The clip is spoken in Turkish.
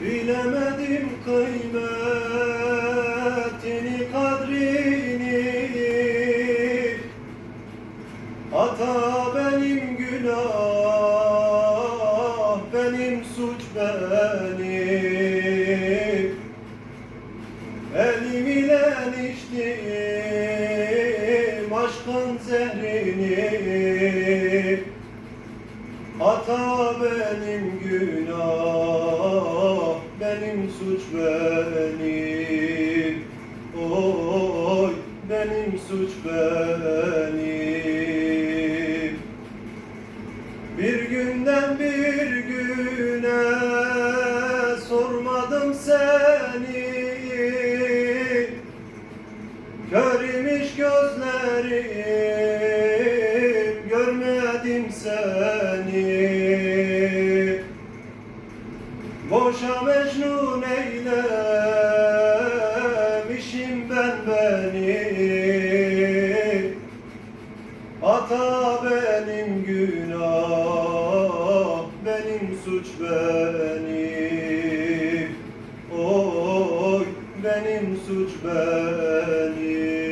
Bilemedim kıymetini kadrini. Hata benim günah benim suç benim. Elim ile içtim aşkın zehrini. Hata benim benim suç benim. Oy benim suç benim. Bir günden bir güne sormadım seni. Kör gözlerim görmedim seni Boşa mecnun eylemişim ben beni. Hata benim günah benim suç benim Oy benim suç benim